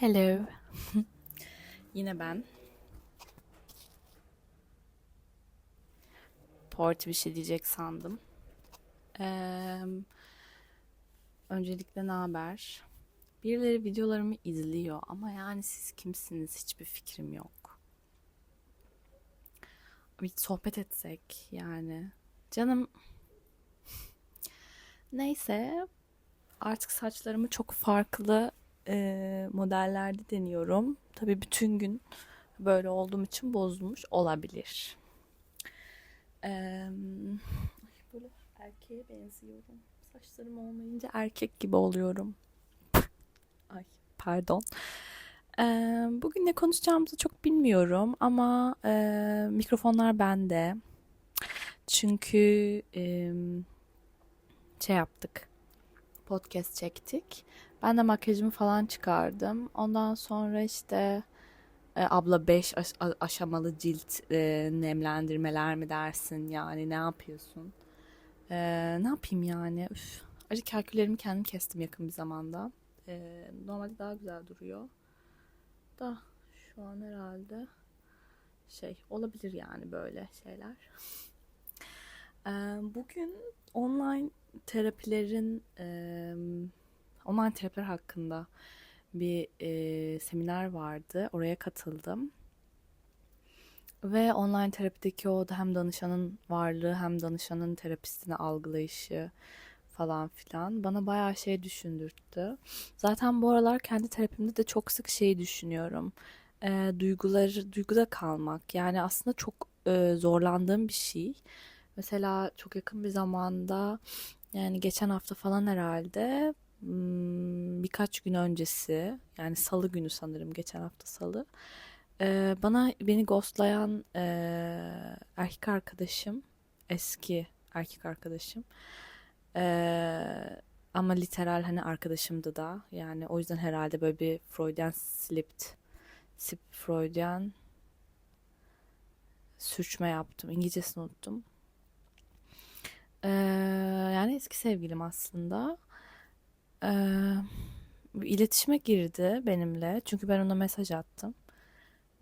Hello. Yine ben. Porti bir şey diyecek sandım. Eee, öncelikle ne haber? Birileri videolarımı izliyor ama yani siz kimsiniz hiçbir fikrim yok. Bir sohbet etsek yani. Canım neyse artık saçlarımı çok farklı e, modellerde deniyorum. Tabii bütün gün böyle olduğum için bozulmuş olabilir. Ay böyle erkeğe benziyorum. Saçlarım olmayınca erkek gibi oluyorum. Ay pardon. Eee, bugün ne konuşacağımızı çok bilmiyorum ama eee, mikrofonlar bende. Çünkü eee, şey yaptık. Podcast çektik. Ben de makyajımı falan çıkardım. Ondan sonra işte e, abla 5 aşamalı cilt e, nemlendirmeler mi dersin yani ne yapıyorsun? E, ne yapayım yani? Üf. Acı kalküllerimi kendim kestim yakın bir zamanda. E, normalde daha güzel duruyor. Da şu an herhalde şey olabilir yani böyle şeyler. E, bugün online terapilerin e, online terapiler hakkında bir e, seminer vardı. Oraya katıldım. Ve online terapideki o hem danışanın varlığı hem danışanın terapistini algılayışı falan filan bana bayağı şey düşündürttü. Zaten bu aralar kendi terapimde de çok sık şeyi düşünüyorum. E, duyguları, duyguda kalmak. Yani aslında çok e, zorlandığım bir şey. Mesela çok yakın bir zamanda yani geçen hafta falan herhalde birkaç gün öncesi yani salı günü sanırım geçen hafta salı bana beni ghostlayan erkek arkadaşım eski erkek arkadaşım ama literal hani arkadaşımdı da yani o yüzden herhalde böyle bir Freudian slipped sip Freudian sürçme yaptım İngilizcesini unuttum yani eski sevgilim aslında. Ee, iletişime girdi benimle. Çünkü ben ona mesaj attım.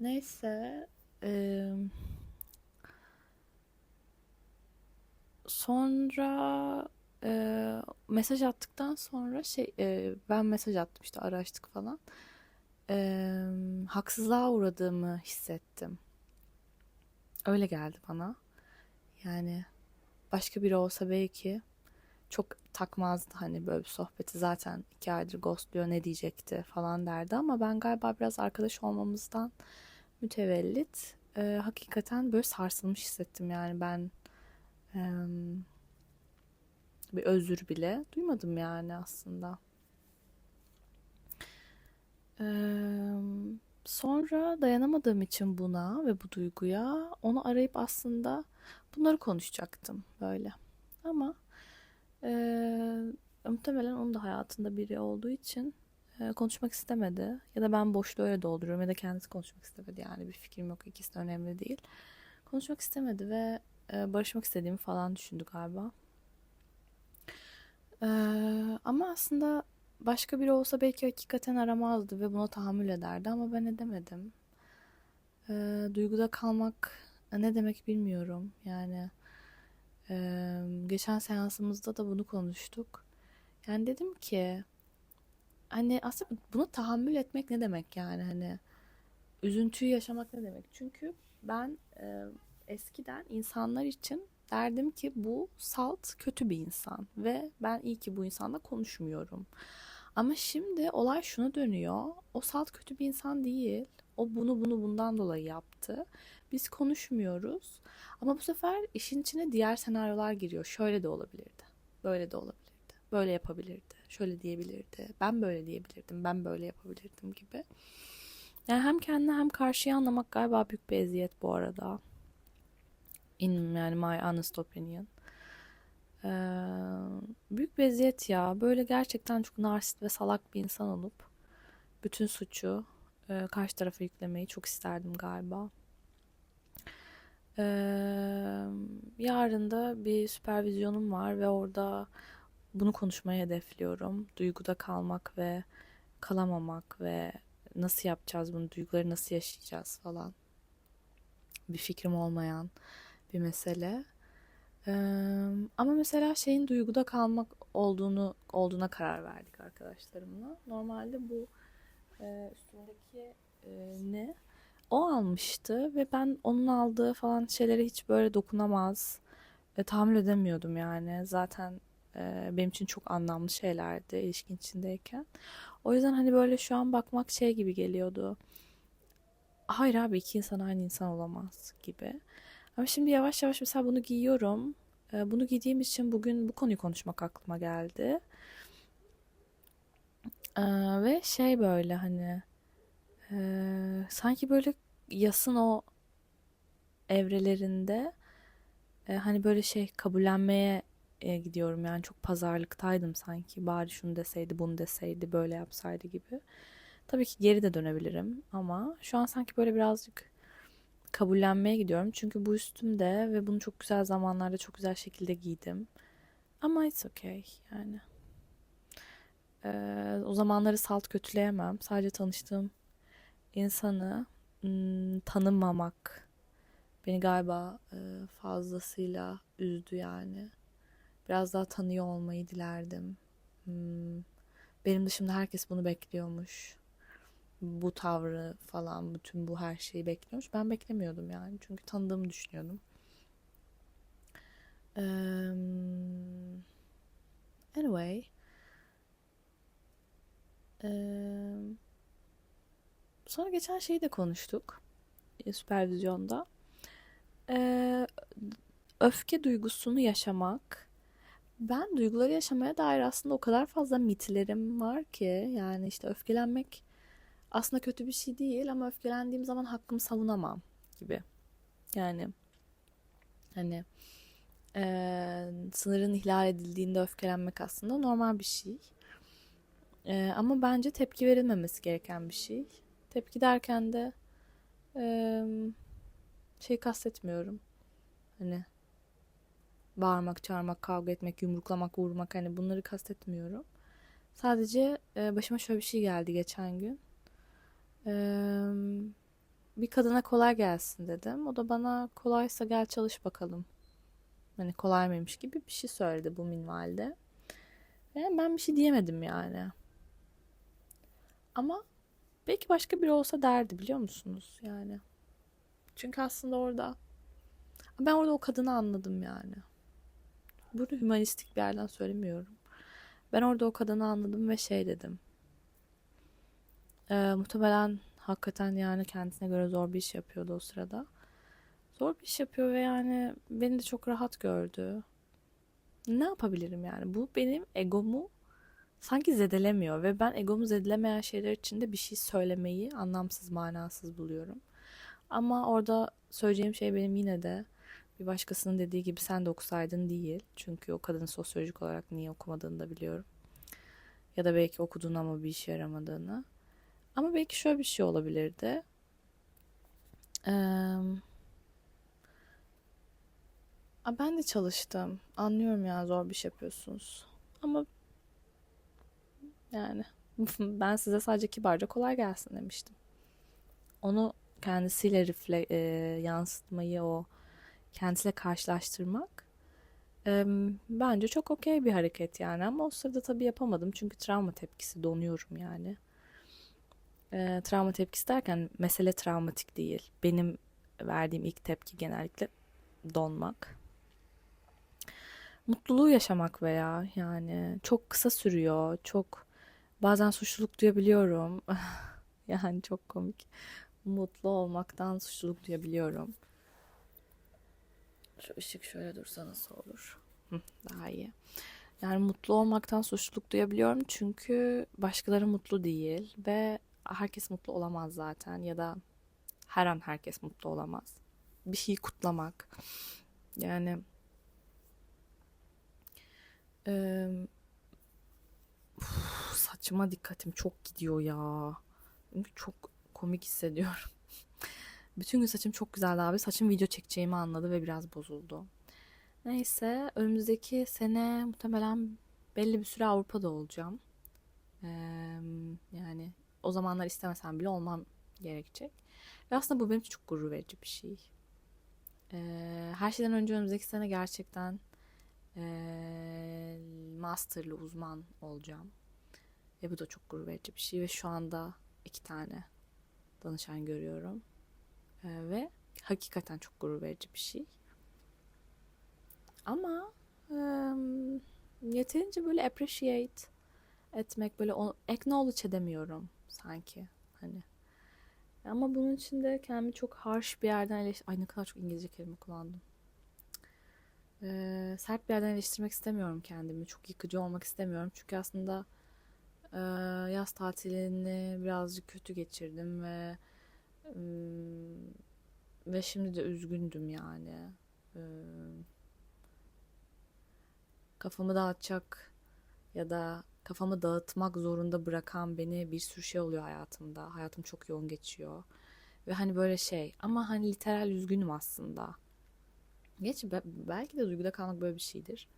Neyse. E, sonra e, mesaj attıktan sonra şey e, ben mesaj attım işte araştık falan. E, haksızlığa uğradığımı hissettim. Öyle geldi bana. Yani başka biri olsa belki çok takmazdı hani böyle bir sohbeti zaten iki aydır ghostluyor ne diyecekti falan derdi ama ben galiba biraz arkadaş olmamızdan mütevellit e, hakikaten böyle sarsılmış hissettim yani ben e, bir özür bile duymadım yani aslında. E, sonra dayanamadığım için buna ve bu duyguya onu arayıp aslında bunları konuşacaktım böyle. Ama e, muhtemelen onun da hayatında biri olduğu için e, konuşmak istemedi. Ya da ben boşluğu öyle dolduruyorum ya da kendisi konuşmak istemedi. Yani bir fikrim yok ikisi de önemli değil. Konuşmak istemedi ve e, barışmak istediğimi falan düşündü galiba. E, ama aslında başka biri olsa belki hakikaten aramazdı ve buna tahammül ederdi ama ben edemedim. E, duyguda kalmak ne demek bilmiyorum. Yani geçen seansımızda da bunu konuştuk. Yani dedim ki hani aslında bunu tahammül etmek ne demek yani hani üzüntüyü yaşamak ne demek? Çünkü ben e, eskiden insanlar için derdim ki bu salt kötü bir insan ve ben iyi ki bu insanla konuşmuyorum. Ama şimdi olay şuna dönüyor. O salt kötü bir insan değil. O bunu bunu bundan dolayı yaptı. Biz konuşmuyoruz. Ama bu sefer işin içine diğer senaryolar giriyor. Şöyle de olabilirdi. Böyle de olabilirdi. Böyle yapabilirdi. Şöyle diyebilirdi. Ben böyle diyebilirdim. Ben böyle yapabilirdim gibi. Yani hem kendini hem karşıyı anlamak galiba büyük bir eziyet bu arada. In yani my honest opinion. Ee, büyük bir eziyet ya. Böyle gerçekten çok narsist ve salak bir insan olup bütün suçu e, karşı tarafa yüklemeyi çok isterdim galiba. Ee, yarın da bir süpervizyonum var ve orada bunu konuşmayı hedefliyorum. Duyguda kalmak ve kalamamak ve nasıl yapacağız bunu, duyguları nasıl yaşayacağız falan. Bir fikrim olmayan bir mesele. Ee, ama mesela şeyin duyguda kalmak olduğunu olduğuna karar verdik arkadaşlarımla. Normalde bu e, üstündeki e, ne? O almıştı ve ben onun aldığı falan şeylere hiç böyle dokunamaz, e, tahammül edemiyordum yani. Zaten e, benim için çok anlamlı şeylerdi ilişkin içindeyken. O yüzden hani böyle şu an bakmak şey gibi geliyordu. Hayır abi iki insan aynı insan olamaz gibi. Ama şimdi yavaş yavaş mesela bunu giyiyorum. E, bunu giydiğim için bugün bu konuyu konuşmak aklıma geldi. E, ve şey böyle hani e, sanki böyle yasın o evrelerinde e, hani böyle şey kabullenmeye e, gidiyorum yani çok pazarlıktaydım sanki bari şunu deseydi bunu deseydi böyle yapsaydı gibi. Tabii ki geri de dönebilirim ama şu an sanki böyle birazcık kabullenmeye gidiyorum. Çünkü bu üstümde ve bunu çok güzel zamanlarda çok güzel şekilde giydim. Ama it's okay yani. Ee, o zamanları salt kötüleyemem. Sadece tanıştığım insanı ım, tanımamak beni galiba fazlasıyla üzdü yani. Biraz daha tanıyor olmayı dilerdim. Hmm, benim dışımda herkes bunu bekliyormuş. Bu tavrı falan, bütün bu her şeyi bekliyormuş. Ben beklemiyordum yani. Çünkü tanıdığımı düşünüyordum. Anyway. Eee, sonra geçen şeyi de konuştuk. e, Süpervizyonda. Eee, öfke duygusunu yaşamak. Ben duyguları yaşamaya dair aslında o kadar fazla mitlerim var ki yani işte öfkelenmek aslında kötü bir şey değil ama öfkelendiğim zaman hakkımı savunamam gibi. Yani hani eee, sınırın ihlal edildiğinde öfkelenmek aslında normal bir şey. Eee, ama bence tepki verilmemesi gereken bir şey. Tepki derken de şey kastetmiyorum. Hani bağırmak, çağırmak, kavga etmek, yumruklamak, vurmak hani bunları kastetmiyorum. Sadece e, başıma şöyle bir şey geldi geçen gün. Bir kadına kolay gelsin dedim. O da bana kolaysa gel çalış bakalım. Hani kolay mıymış gibi bir şey söyledi bu minvalde. Ve ben bir şey diyemedim yani. Ama belki başka biri olsa derdi biliyor musunuz yani. Çünkü aslında orada ben orada o kadını anladım yani. Bunu hümanistik bir yerden söylemiyorum. Ben orada o kadını anladım ve şey dedim. Ee, muhtemelen hakikaten yani kendisine göre zor bir iş yapıyordu o sırada. Zor bir iş yapıyor ve yani beni de çok rahat gördü. Ne yapabilirim yani? Bu benim egomu sanki zedelemiyor ve ben egomu zedelemeyen şeyler için de bir şey söylemeyi anlamsız, manasız buluyorum. Ama orada söyleyeceğim şey benim yine de bir başkasının dediği gibi sen de okusaydın değil. Çünkü o kadının sosyolojik olarak niye okumadığını da biliyorum. Ya da belki okudun ama bir işe yaramadığını. Ama belki şöyle bir şey olabilirdi. Ee, ben de çalıştım. Anlıyorum ya zor bir şey yapıyorsunuz. Ama yani ben size sadece kibarca kolay gelsin demiştim. Onu kendisiyle rifle, e, yansıtmayı, o kendisiyle karşılaştırmak e, bence çok okey bir hareket yani. Ama o sırada tabii yapamadım çünkü travma tepkisi donuyorum yani. E, travma tepkisi derken mesele travmatik değil. Benim verdiğim ilk tepki genellikle donmak. Mutluluğu yaşamak veya yani çok kısa sürüyor. Çok bazen suçluluk duyabiliyorum. yani çok komik. Mutlu olmaktan suçluluk duyabiliyorum. Şu ışık şöyle dursa nasıl olur? Daha iyi. Yani mutlu olmaktan suçluluk duyabiliyorum çünkü başkaları mutlu değil ve herkes mutlu olamaz zaten ya da her an herkes mutlu olamaz. Bir şeyi kutlamak. Yani eee, uf, saçıma dikkatim çok gidiyor ya. Çünkü çok komik hissediyorum. Bütün gün saçım çok güzeldi abi. Saçım video çekeceğimi anladı ve biraz bozuldu. Neyse önümüzdeki sene muhtemelen belli bir süre Avrupa'da olacağım. Eee, yani o zamanlar istemesem bile olmam gerekecek. Ve aslında bu benim için çok gurur verici bir şey. Ee, her şeyden önce önümüzdeki sene gerçekten ee, masterlı uzman olacağım. Ve bu da çok gurur verici bir şey. Ve şu anda iki tane danışan görüyorum. Ee, ve hakikaten çok gurur verici bir şey. Ama yeterince böyle appreciate etmek böyle acknowledge edemiyorum sanki hani. Ama bunun için de kendimi çok harsh bir yerden eleş... Ay ne kadar çok İngilizce kelime kullandım. Ee, sert bir yerden eleştirmek istemiyorum kendimi. Çok yıkıcı olmak istemiyorum. Çünkü aslında e, yaz tatilini birazcık kötü geçirdim ve ım, ve şimdi de üzgündüm yani. Ee, kafamı dağıtacak ya da kafamı dağıtmak zorunda bırakan beni bir sürü şey oluyor hayatımda. Hayatım çok yoğun geçiyor. Ve hani böyle şey ama hani literal üzgünüm aslında. Geç be- belki de duyguda kalmak böyle bir şeydir.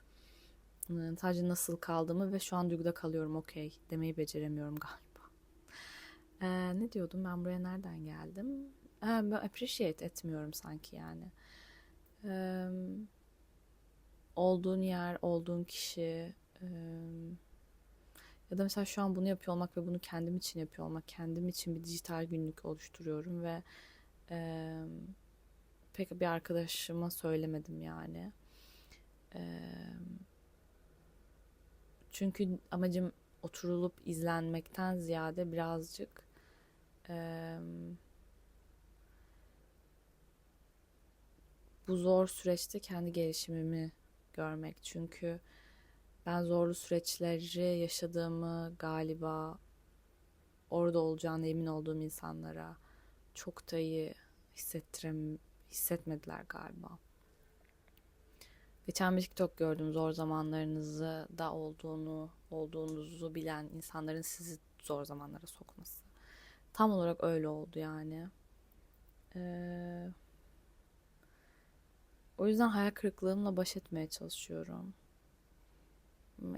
Ee, Sadece nasıl kaldığımı ve şu an duyguda kalıyorum okey demeyi beceremiyorum galiba. Ee, ne diyordum ben buraya nereden geldim? Ha, ben appreciate etmiyorum sanki yani. Ee, olduğun yer, olduğun kişi e, ya da mesela şu an bunu yapıyor olmak ve bunu kendim için yapıyor olmak, kendim için bir dijital günlük oluşturuyorum ve e, pek bir arkadaşıma söylemedim yani. E, çünkü amacım oturulup izlenmekten ziyade birazcık e, bu zor süreçte kendi gelişimimi görmek. Çünkü ben zorlu süreçleri yaşadığımı galiba orada olacağına emin olduğum insanlara çok da iyi hissettirem hissetmediler galiba. Geçen bir TikTok gördüm zor zamanlarınızı da olduğunu olduğunuzu bilen insanların sizi zor zamanlara sokması. Tam olarak öyle oldu yani. Ee, o yüzden hayal kırıklığımla baş etmeye çalışıyorum.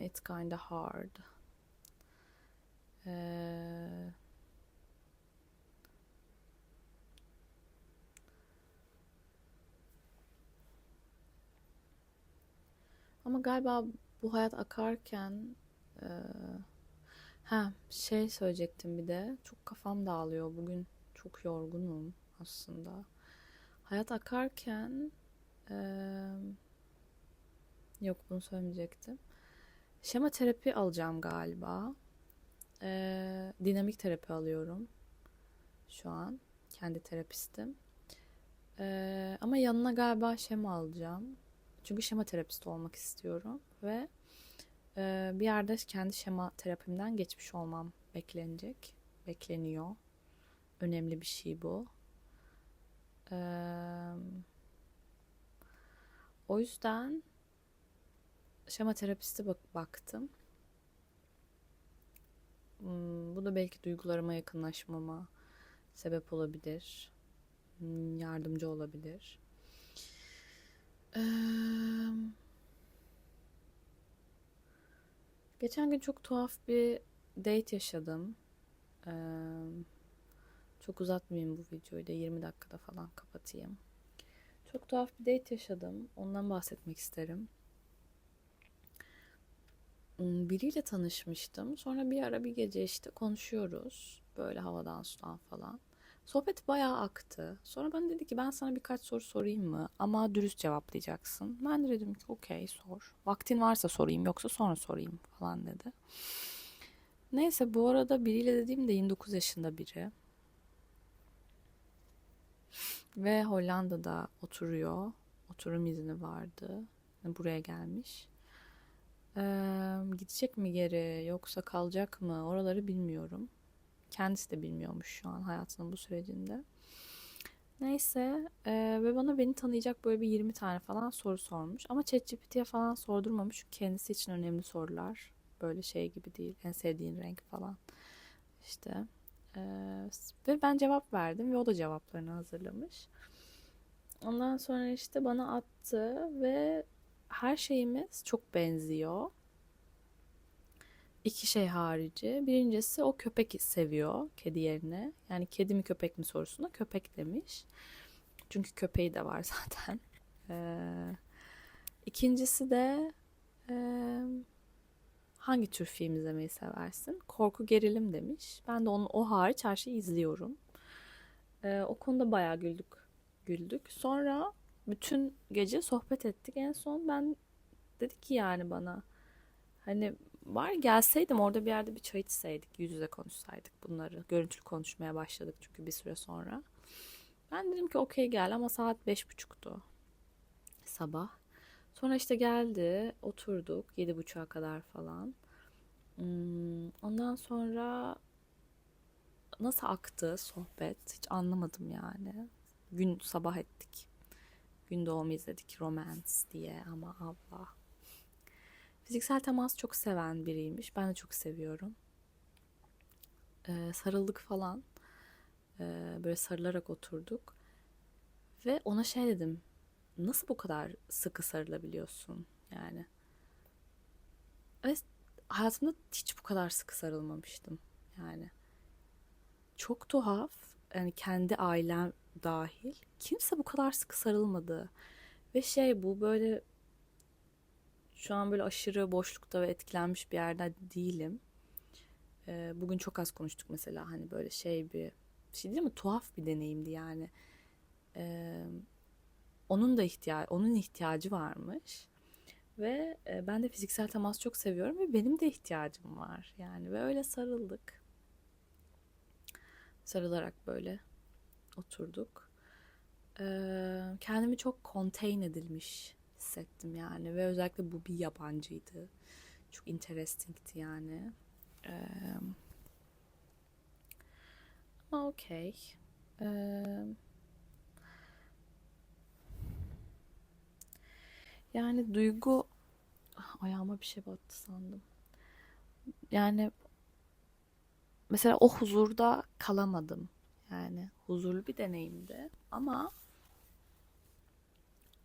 It's kinda hard. Ee, ama galiba bu hayat akarken e, ha şey söyleyecektim bir de çok kafam dağılıyor bugün çok yorgunum aslında. Hayat akarken e, yok bunu söylemeyecektim. Şema terapi alacağım galiba. Ee, dinamik terapi alıyorum şu an. Kendi terapistim. Ee, ama yanına galiba şema alacağım. Çünkü şema terapisti olmak istiyorum. Ve e, bir yerde kendi şema terapimden geçmiş olmam beklenecek. Bekleniyor. Önemli bir şey bu. Ee, o yüzden şema terapisti bak baktım. Hmm, bu da belki duygularıma yakınlaşmama sebep olabilir. Hmm, yardımcı olabilir. Ee, geçen gün çok tuhaf bir date yaşadım. Ee, çok uzatmayayım bu videoyu da 20 dakikada falan kapatayım. Çok tuhaf bir date yaşadım. Ondan bahsetmek isterim. Hmm, biriyle tanışmıştım. Sonra bir ara bir gece işte konuşuyoruz. Böyle havadan sudan falan. Sohbet bayağı aktı. Sonra bana dedi ki ben sana birkaç soru sorayım mı? Ama dürüst cevaplayacaksın. Ben de dedim ki okey sor. Vaktin varsa sorayım yoksa sonra sorayım falan dedi. Neyse bu arada biriyle dediğim de 29 yaşında biri. Ve Hollanda'da oturuyor. Oturum izni vardı. Buraya gelmiş. Ee, gidecek mi geri yoksa kalacak mı oraları bilmiyorum. Kendisi de bilmiyormuş şu an hayatının bu sürecinde. Neyse e, ve bana beni tanıyacak böyle bir 20 tane falan soru sormuş. Ama ChatGPT'ye falan sordurmamış çünkü kendisi için önemli sorular. Böyle şey gibi değil. En sevdiğin renk falan. İşte. E, ve ben cevap verdim ve o da cevaplarını hazırlamış. Ondan sonra işte bana attı ve her şeyimiz çok benziyor. İki şey harici. Birincisi o köpek seviyor kedi yerine. Yani kedi mi köpek mi sorusuna köpek demiş. Çünkü köpeği de var zaten. Ee, ikincisi de e, hangi tür film izlemeyi seversin? Korku gerilim demiş. Ben de onun o hariç her şeyi izliyorum. Ee, o konuda bayağı güldük. Güldük. Sonra bütün gece sohbet ettik. En son ben dedi ki yani bana hani var gelseydim orada bir yerde bir çay içseydik, yüz yüze konuşsaydık bunları. Görüntülü konuşmaya başladık çünkü bir süre sonra. Ben dedim ki okey gel ama saat beş buçuktu sabah. Sonra işte geldi, oturduk yedi buçuğa kadar falan. Hmm, ondan sonra nasıl aktı sohbet hiç anlamadım yani. Gün sabah ettik. Gün doğumu izledik Romance diye ama Allah. Fiziksel temas çok seven biriymiş. Ben de çok seviyorum. Ee, sarıldık falan. Ee, böyle sarılarak oturduk. Ve ona şey dedim. Nasıl bu kadar sıkı sarılabiliyorsun? Yani. Ve hayatımda hiç bu kadar sıkı sarılmamıştım. Yani. Çok tuhaf. Yani kendi ailem dahil. Kimse bu kadar sıkı sarılmadı. Ve şey bu böyle şu an böyle aşırı boşlukta ve etkilenmiş bir yerde değilim. Ee, bugün çok az konuştuk mesela hani böyle şey bir şey değil mi tuhaf bir deneyimdi yani. Ee, onun da ihtiyacı onun ihtiyacı varmış. Ve e, ben de fiziksel temas çok seviyorum ve benim de ihtiyacım var. Yani ve öyle sarıldık. Sarılarak böyle oturduk. Ee, kendimi çok contain edilmiş hissettim yani ve özellikle bu bir yabancıydı. Çok interestingti yani. Ee, okey. Ee, yani duygu Ah, ayağıma bir şey battı sandım. Yani mesela o huzurda kalamadım. Yani huzurlu bir deneyimdi ama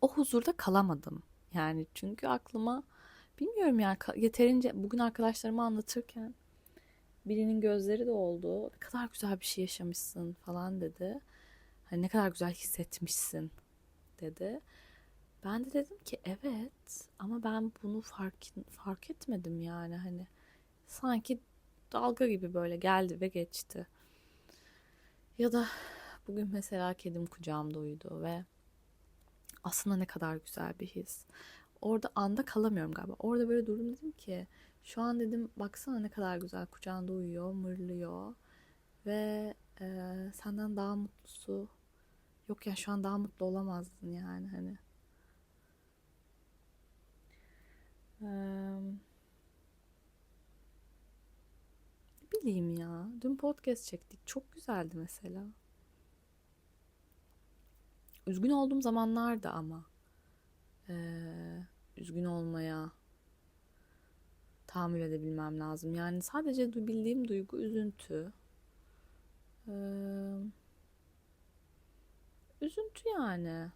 o huzurda kalamadım. Yani çünkü aklıma bilmiyorum yani yeterince bugün arkadaşlarıma anlatırken birinin gözleri de oldu. Ne kadar güzel bir şey yaşamışsın falan dedi. Hani ne kadar güzel hissetmişsin dedi. Ben de dedim ki evet ama ben bunu fark fark etmedim yani hani sanki dalga gibi böyle geldi ve geçti. Ya da bugün mesela kedim kucağımda uyudu ve aslında ne kadar güzel bir his. Orada anda kalamıyorum galiba. Orada böyle durdum dedim ki şu an dedim baksana ne kadar güzel kucağında uyuyor, mırlıyor ve e, senden daha mutlusu yok ya şu an daha mutlu olamazdın yani hani. Ee, bileyim ya. Dün podcast çektik. Çok güzeldi mesela. Üzgün olduğum zamanlarda ama ee, üzgün olmaya tahammül edebilmem lazım. Yani sadece bildiğim duygu üzüntü. Ee, üzüntü yani.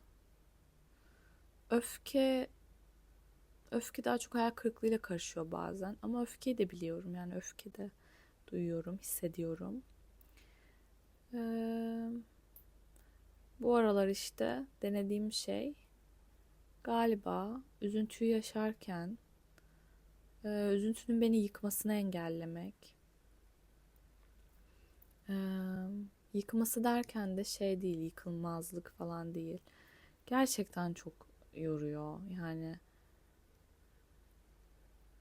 Öfke öfke daha çok hayal kırıklığıyla karışıyor bazen. Ama öfkeyi de biliyorum. Yani öfke de duyuyorum, hissediyorum. Ee, bu aralar işte denediğim şey galiba üzüntüyü yaşarken e, üzüntünün beni yıkmasını engellemek. E, yıkması derken de şey değil, yıkılmazlık falan değil. Gerçekten çok yoruyor. Yani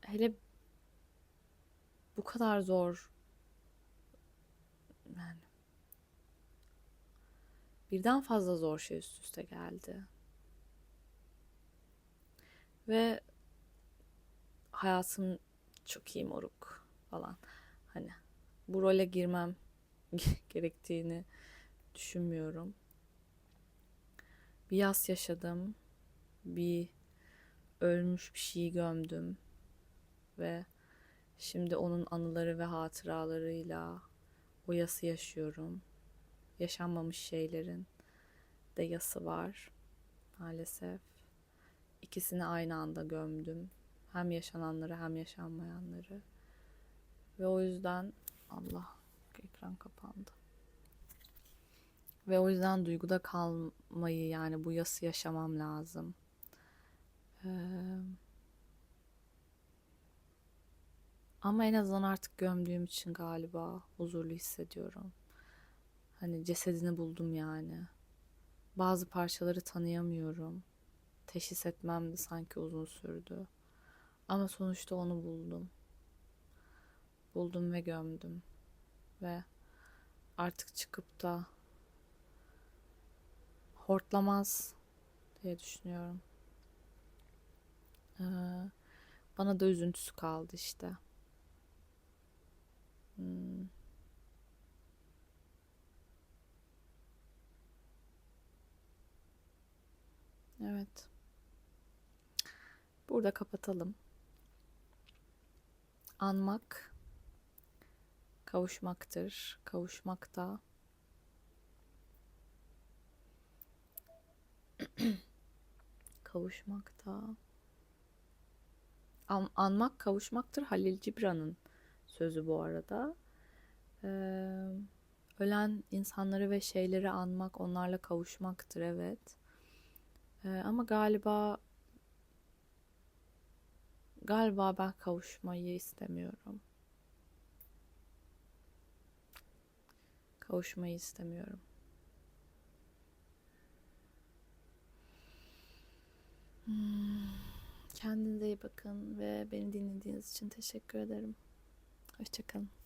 hele bu kadar zor yani birden fazla zor şey üst üste geldi. Ve hayatım çok iyi moruk falan. Hani bu role girmem gerektiğini düşünmüyorum. Bir yaz yaşadım. Bir ölmüş bir şeyi gömdüm. Ve şimdi onun anıları ve hatıralarıyla o yası yaşıyorum yaşanmamış şeylerin de yası var maalesef. İkisini aynı anda gömdüm. Hem yaşananları hem yaşanmayanları. Ve o yüzden Allah ekran kapandı. Ve o yüzden duyguda kalmayı yani bu yası yaşamam lazım. Ee, ama en azından artık gömdüğüm için galiba huzurlu hissediyorum. Hani cesedini buldum yani. Bazı parçaları tanıyamıyorum. Teşhis etmem de sanki uzun sürdü. Ama sonuçta onu buldum. Buldum ve gömdüm. Ve artık çıkıp da hortlamaz diye düşünüyorum. Ee, bana da üzüntüsü kaldı işte. Hmm. Evet. Burada kapatalım. Anmak kavuşmaktır. Kavuşmakta kavuşmakta An- anmak kavuşmaktır. Halil Cibran'ın sözü bu arada. Ee, ölen insanları ve şeyleri anmak, onlarla kavuşmaktır evet. Ee, ama galiba galiba ben kavuşmayı istemiyorum. Kavuşmayı istemiyorum. Hmm. Kendinize iyi bakın ve beni dinlediğiniz için teşekkür ederim. Hoşçakalın.